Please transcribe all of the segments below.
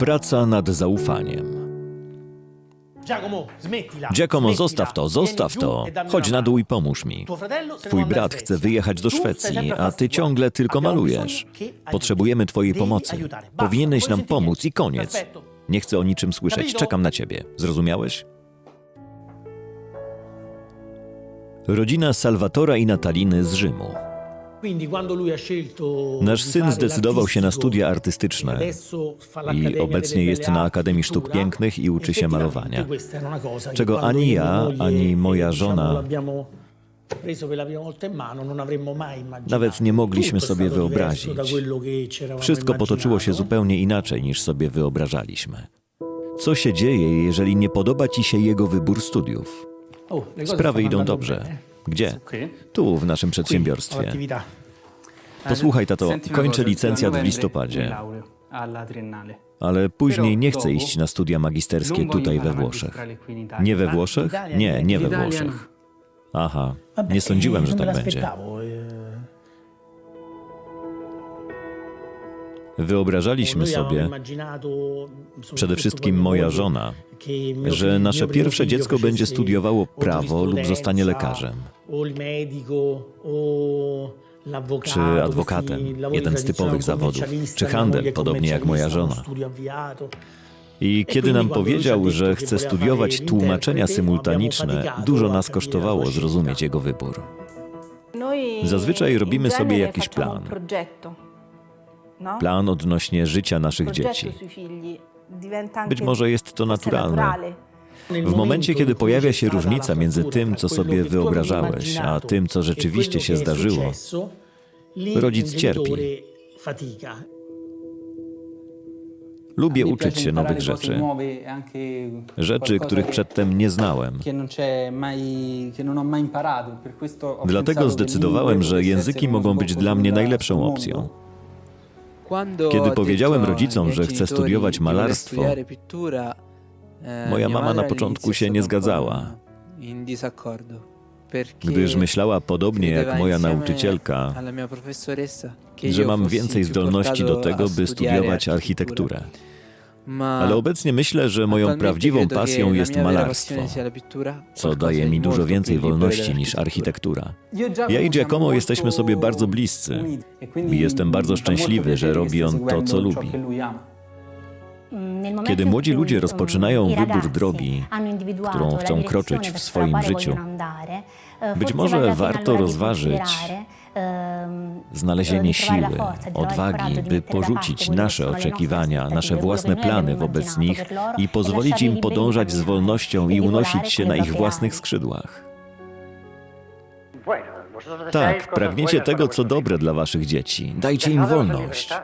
Praca nad zaufaniem. Giacomo, zostaw to, zostaw to. e Chodź na dół i pomóż mi. Twój brat chce wyjechać do Szwecji, a ty ciągle tylko malujesz. Potrzebujemy twojej pomocy. Powinieneś nam pomóc i koniec. Nie chcę o niczym słyszeć, czekam na ciebie. Zrozumiałeś? Rodzina Salwatora i Nataliny z Rzymu. Nasz syn zdecydował się na studia e artystyczne fa i obecnie jest na Akademii Sztuk. Pięknych i uczy się malowania. Czego ani e ja, ani moja diciamo, żona. Nawet nie mogliśmy sobie wyobrazić. Wszystko potoczyło się immaginato. zupełnie inaczej niż sobie wyobrażaliśmy. Co się dzieje, jeżeli nie podoba ci się jego wybór studiów? Oh, Sprawy idą dobrze. Gdzie? Tu, w naszym przedsiębiorstwie. Posłuchaj, tato, kończę licencjat w mi listopadzie, ale później nie chcę iść na studia magisterskie tutaj we Włoszech. Nie we Włoszech? Nie, nie. we Włoszech. Aha, nie sądziłem, że tak będzie. eh. Wyobrażaliśmy sobie, przede wszystkim moja żona, że nasze pierwsze dziecko będzie studiowało prawo lub zostanie lekarzem. Czy adwokatem, jeden z typowych zawodów, czy handel, podobnie jak moja żona. I kiedy nam powiedział, że chce studiować tłumaczenia symultaniczne, dużo nas kosztowało zrozumieć jego wybór. Noi Zazwyczaj robimy sobie jakiś plan. no? Plan odnośnie życia naszych dzieci. Być może jest to naturalne. W momencie, kiedy pojawia się różnica między tym, co sobie wyobrażałeś, a tym, co rzeczywiście się zdarzyło, rodzic cierpi. Lubię uczyć się nowych rzeczy. Rzeczy, których przedtem nie znałem. Dlatego zdecydowałem, że języki mogą być dla mnie najlepszą opcją. Kiedy powiedziałem rodzicom, że chcę studiować malarstwo, moja mama na początku się nie zgadzała, gdyż myślała podobnie jak moja nauczycielka, że mam więcej zdolności do tego, by studiować architekturę. Ale obecnie myślę, że moją prawdziwą pasją jest malarstwo, co daje mi dużo więcej wolności niż architektura. Ja i Giacomo jesteśmy sobie bardzo bliscy. I jestem bardzo szczęśliwy, że robi on to, co lubi. Kiedy młodzi ludzie rozpoczynają wybór drogi, którą chcą kroczyć w swoim życiu, być może warto rozważyć znalezienie siły, odwagi, by porzucić nasze oczekiwania, nasze własne plany wobec nich i pozwolić im podążać z wolnością i unosić się na ich własnych skrzydłach. Tak, pragniecie tego, co dobre dla waszych dzieci. Dajcie im wolność.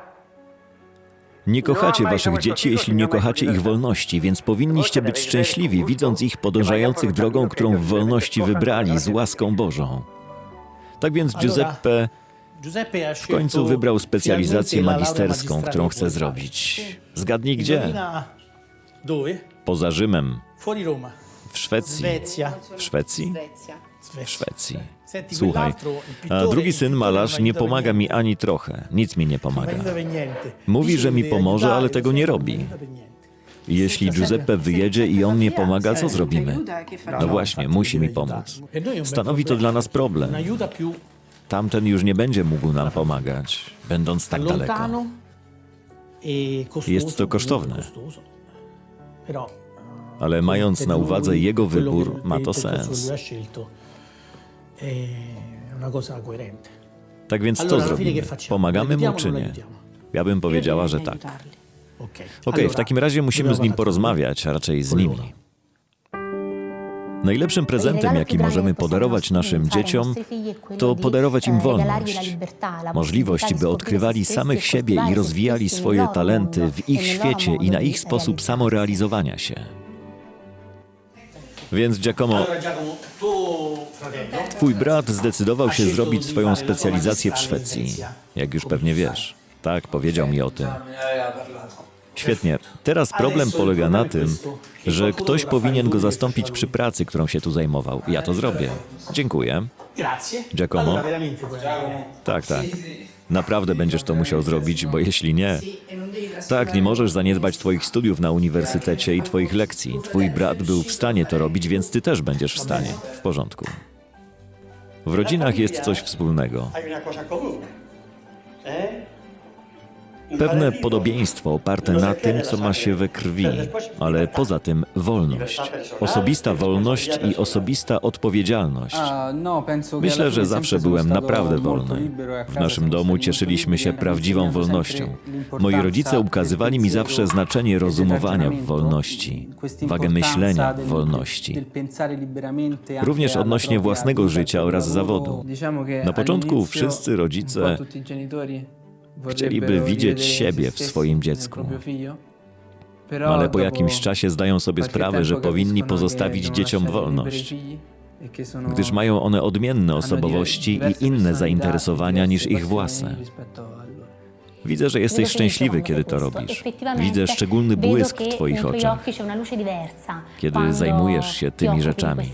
Nie kochacie waszych dzieci, jeśli nie kochacie ich wolności, więc powinniście być szczęśliwi, widząc ich podążających drogą, którą w wolności wybrali z łaską Bożą. Tak więc Giuseppe w końcu wybrał specjalizację magisterską, którą chce zrobić. Zgadnij gdzie? Poza Rzymem. W Szwecji. W Szwecji? W. Szwecji. Słuchaj, a drugi syn malarz nie pomaga mi ani trochę. Nic mi nie pomaga. Mówi, że mi pomoże, ale tego nie robi. Jeśli Giuseppe wyjedzie i on nie pomaga, co zrobimy? No właśnie, musi mi pomóc. Bel Stanowi to dla nas problem. Tamten już nie będzie mógł nam pomagać, będąc tak daleko. e. Jest to kosztowne. Ale mając na uwadze jego wybór, ma to sens. È una cosa coerente. Tak więc co Allora, fine zrobimy? Pomagamy mu czy nie? Ja bym powiedziała, że tak. Okej, w takim razie musimy z nim porozmawiać, a raczej z nimi. Najlepszym prezentem, jaki możemy podarować naszym dzieciom, to podarować im wolność, możliwość, by odkrywali samych siebie i rozwijali swoje talenty w ich świecie i na ich sposób samorealizowania się. Więc Giacomo, twój brat zdecydował się zrobić swoją specjalizację w Szwecji, jak już pewnie wiesz. Tak, powiedział mi o tym. Świetnie. Teraz problem polega na tym, że ktoś powinien go zastąpić przy pracy, którą się tu zajmował. Ja to zrobię. Dziękuję. Giacomo? Tak, tak. Naprawdę będziesz to musiał zrobić, bo jeśli nie. Tak, nie możesz zaniedbać Twoich studiów na uniwersytecie i Twoich lekcji. Twój brat był w stanie to robić, więc Ty też będziesz w stanie. W porządku. W rodzinach jest coś wspólnego. Pewne podobieństwo oparte na tym, co ma się we krwi, ale poza tym wolność. Osobista wolność i osobista odpowiedzialność. Myślę, że zawsze byłem naprawdę wolny. W naszym domu cieszyliśmy się prawdziwą wolnością. Moi rodzice ukazywali mi zawsze znaczenie rozumowania w wolności, wagę myślenia w wolności. Również odnośnie własnego życia oraz zawodu. Na początku wszyscy rodzice chcieliby widzieć siebie w swoim dziecku. Ale po jakimś czasie zdają sobie sprawę, tempo że powinni pozostawić dzieciom wolność, gdyż mają one odmienne hanno osobowości i inne zainteresowania niż ich własne. Widzę, że jesteś szczęśliwy, kiedy to robisz. Widzę szczególny błysk w Twoich oczach, kiedy zajmujesz się tymi rzeczami.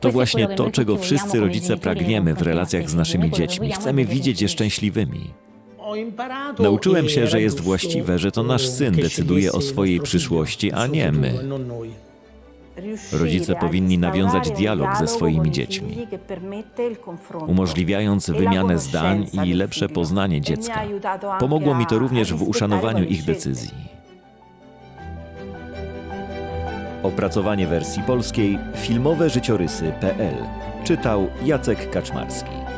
To właśnie to, czego wszyscy rodzice pragniemy w relacjach z naszymi dziećmi. Chcemy widzieć je szczęśliwymi. Nauczyłem się, że jest właściwe, że to nasz syn decyduje o swojej przyszłości, a nie my. e. Rodzice powinni nawiązać dialog ze swoimi dziećmi, umożliwiając wymianę zdań i lepsze poznanie dziecka. Pomogło mi to również w uszanowaniu ich decyzji. Opracowanie wersji polskiej filmowe życiorysy.pl Czytał Jacek Kaczmarski.